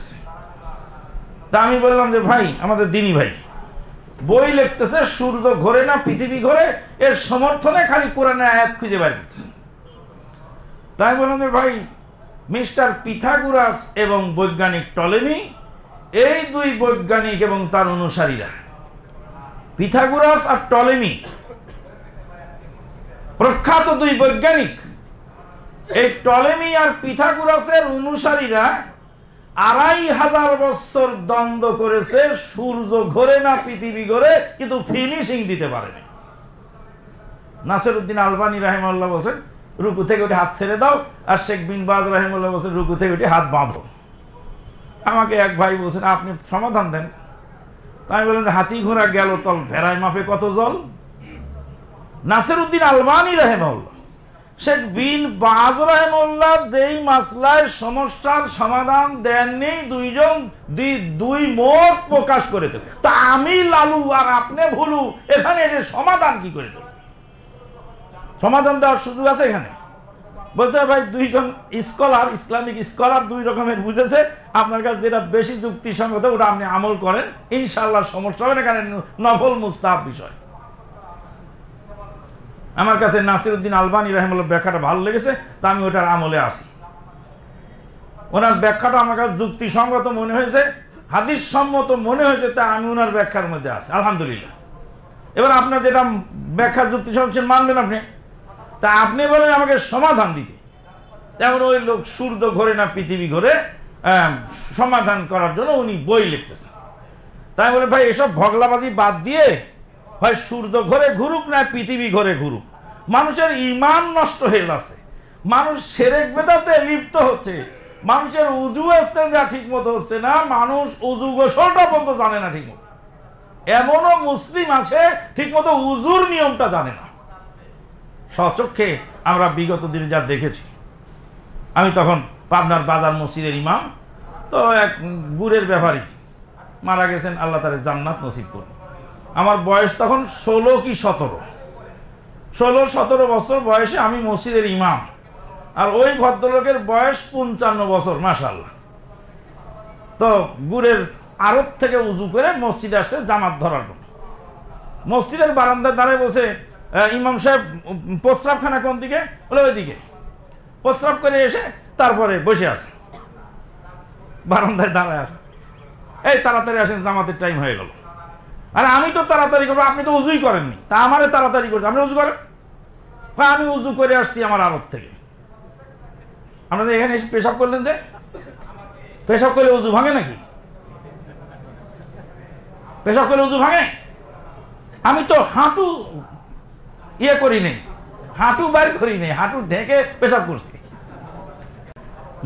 লিখতেছে তা আমি বললাম যে, ভাই, আমাদের দিনী ভাই। বই লিখতেছে, সূর্য ঘোরে না, পৃথিবী ঘোরে, এর সমর্থনে খালি কোরআনে আয়াত খুঁজে বের করতে তাই বললাম যে, ভাই, মিস্টার পিথাগুরাস এবং বৈজ্ঞানিক টলেমি, এই দুই বৈজ্ঞানিক এবং তার অনুসারীরা, পিথাগুরাস আর টলেমি, প্রখ্যাত দুই বৈজ্ঞানিক, এই টলেমি আর পিথাগুরাসের অনুসারীরা আড়াই হাজার বছর দ্বন্দ্ব করেছে, সূর্য ঘোরে না, পৃথিবী ঘোরে, কিন্তু ফিনিশিং দিতে পারেনি। নাসির উদ্দিন আলবানী রাহেমাল্লাহ বলছেন, রুকু থেকে ওটি হাত ছেড়ে দাও। আর শেখ বিন বাজ রাহেমুল্লাহ বলছেন, রুকু থেকে উঠে হাত বাঁধো। আমাকে এক ভাই বলছেন, আপনি সমাধান দেন। আমি বললেন হাতি ঘোড়া গেল তল, ভেড়ায় মাপে কত জল? নাসির উদ্দিন আলবানী রাহেমাল্লাহ শেখ বিন বাজ রাহেমুল্লাহ যেই মাসলায় সমস্যার সমাধান দেননি, দুইজন দুই মত প্রকাশ করেছে তা আমি লালু আর আপনি ভুলু, এখানে এসে সমাধান কি করে দেব? সমাধান দেওয়ার সুযোগ আছে এখানে? বলতে ভাই, দুইজন স্কলার, ইসলামিক স্কলার দুই রকমের বুঝেছে। আপনার কাছে যেটা বেশি যুক্তিসঙ্গত, ওটা আপনি আমল করেন। ইনশাল্লাহ সমস্যা হবে না এখানে নফল মুস্তাহ বিষয়। আমার কাছে নাসিরুদ্দিন আলবানী রহমুল্লাহ ব্যাখ্যাটা ভালো লেগেছে, তা আমি ওটার আমলে আসি। ওনার ব্যাখ্যাটা আমার কাছে যুক্তিসঙ্গত মনে হয়েছে হাদিস সম্মত মনে হয়েছে, তা আমি ওনার ব্যাখ্যার মধ্যে আছি। আলহামদুলিল্লাহ। এবার আপনার যেটা ব্যাখ্যা যুক্তিসঙ্গত সে মানবেন আপনি? তা আপনি বলেন আমাকে সমাধান দিতে। তেমন ওই লোক সূর্য ঘোরে না, পৃথিবী ঘোরে সমাধান করার জন্য উনি বই লিখতেছেন। তাই বলে, ভাই, এসব ভগলাবাজি বাদ দিয়ে হয় সূর্য ঘরে ঘুরুক না পৃথিবী ঘরে ঘুরুক। মানুষের ইমান নষ্ট হয়ে যাচ্ছে। মানুষ সেরেক বেদাতে লিপ্ত হচ্ছে। মানুষের উজু যা ঠিক মতো হচ্ছে না, মানুষ উজু গোসলটা পর্যন্ত জানে না ঠিক মতো এমনও মুসলিম আছে ঠিক মতো উজুর নিয়মটা জানে না। সচক্ষে আমরা বিগত দিনে যা দেখেছি, আমি তখন পাবনার বাজার মসজিদের ইমাম, তো এক গুড়ের ব্যাপারী মারা গেছেন, আল্লাহ তারে জান্নাত নসিব করুন। আমার বয়স তখন ষোলো কি সতেরো। ষোলো সতেরো বছর বয়সে আমি মসজিদের ইমাম। আর ওই ভদ্রলোকের বয়স পঞ্চান্ন বছর মাসাল্লাহ তো গুড়ের আড়ত থেকে উজু করে মসজিদে আসছে জামাত ধরার জন্য। মসজিদের বারান্দার দাঁড়ায় আহ, ইমাম সাহেব প্রস্রাবখানা কোন দিকে? বলে ওইদিকে। প্রস্রাব করে এসে তারপরে বসে আছে। বারান্দায় দাঁড়ায় আছে। এই তাড়াতাড়ি আসেন জামাতের টাইম হয়ে গেল। আরে আমি তো তাড়াতাড়ি করব, আপনি তো উজুই করেননি। তা আমারে তাড়াতাড়ি করতে, আপনি উজু করেন? আমি উজু করে আসছি আমার আড়ত থেকে। আপনাদের এখানে এসে পেশাব করলেন যে? পেশাব করলে উজু ভাঙে নাকি? পেশাব করলে উজু ভাঙে? আমি তো হাঁটু ইয়ে করি নেই, হাঁটু বাইর করি নেই, হাঁটু ঢেকে পেশাব করছি।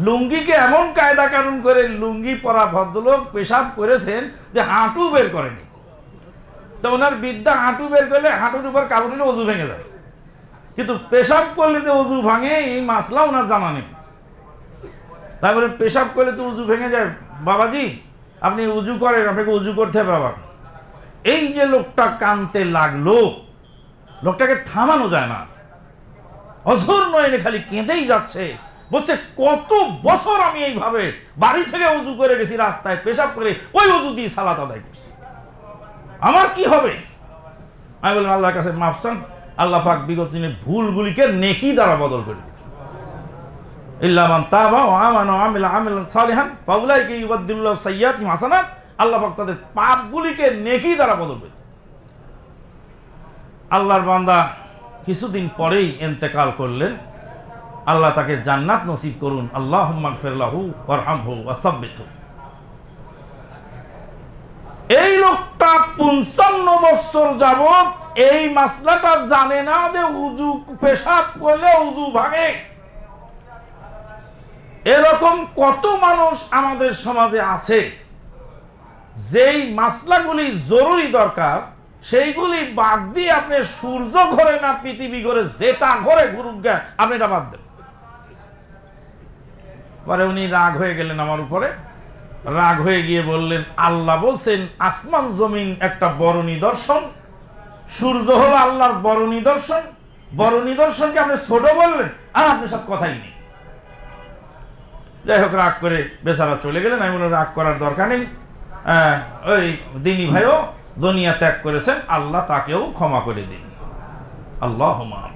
লুঙ্গিকে এমন কায়দা কানুন করে লুঙ্গি পরা ভদ্রলোক পেশাব করেছেন যে হাঁটু বের করেনি। তো ওনার বিদ্যা হাঁটু বের করলে হাঁটুর উপর কাপড় দিলে অজু ভেঙে যায়। কিন্তু পেশাব করলে যে অজু ভাঙে, এই মাসলা ওনার জানা নেই। তারপরে পেশাব করলে তো উজু ভেঙে যায়। বাবাজি, আপনি উজু করেন, আপনাকে উজু করতে হবে বাবা এই যে লোকটা কানতে লাগল, লোকটাকে থামানো যায় না। অঝর নয়নে খালি কেঁদেই যাচ্ছে। বলছে, কত বছর আমি এইভাবে বাড়ি থেকে উজু করে গেছি, রাস্তায় পেশাব করে, ওই উজু দিয়ে সালাত আদায় করছি। আমার কি হবে? আমি বললাম, আল্লাহর কাছে মাফসান আল্লাহ পাক বিগত দিনের ভুলগুলিকে নেকি দ্বারা বদল করে দিবে ইল্লামান তাবা ও আমানা ও আমিলা আমিলান সালিহান, ফাউলাইকে ইউবাদদিল্লাহু সাইয়্যাতিহিম হাসানাত, আল্লাহ পাক তাদের পাপগুলিকে নেকি দ্বারা বদল করে আল্লাহর বান্দা কিছুদিন পরেই এন্তেকাল করলেন। আল্লাহ তাকে জান্নাত নসিব করুন। আল্লাহ মাগফিরলাহু ওয়ারহামহু ওয়াসাব্বিতহু এই লোকটা পঞ্চান্ন বছর যাবত এই মাসলাটা জানে না যে উজু পেশাব করলে উজু ভাঙে। এরকম কত মানুষ আমাদের সমাজে আছে যেই মাসলাগুলি জরুরি দরকার সেইগুলি বাদ দিয়ে আপনি সূর্য ঘরে না পৃথিবী ঘরে যেটা ঘরে ঘুরুক গে, আপনি এটা বাদ দেন। উনি রাগ হয়ে গেলেন আমার উপরে। রাগ হয়ে গিয়ে বললেন আল্লাহ বলছেন আসমান জমিন একটা বড় নিদর্শন। সূর্য হলো আল্লাহর বড় নিদর্শন। বড় নিদর্শনকে আপনি ছোট বললেন আর আপনি সব কথাই নেই। যাই হোক রাগ করে বেচারা চলে গেলেন। আমি বললাম রাগ করার দরকার নেই। আহ, ওই দিনী ভাইও দুনিয়া ত্যাগ করেছেন আল্লাহ তাকেও ক্ষমা করে দিন। আল্লাহ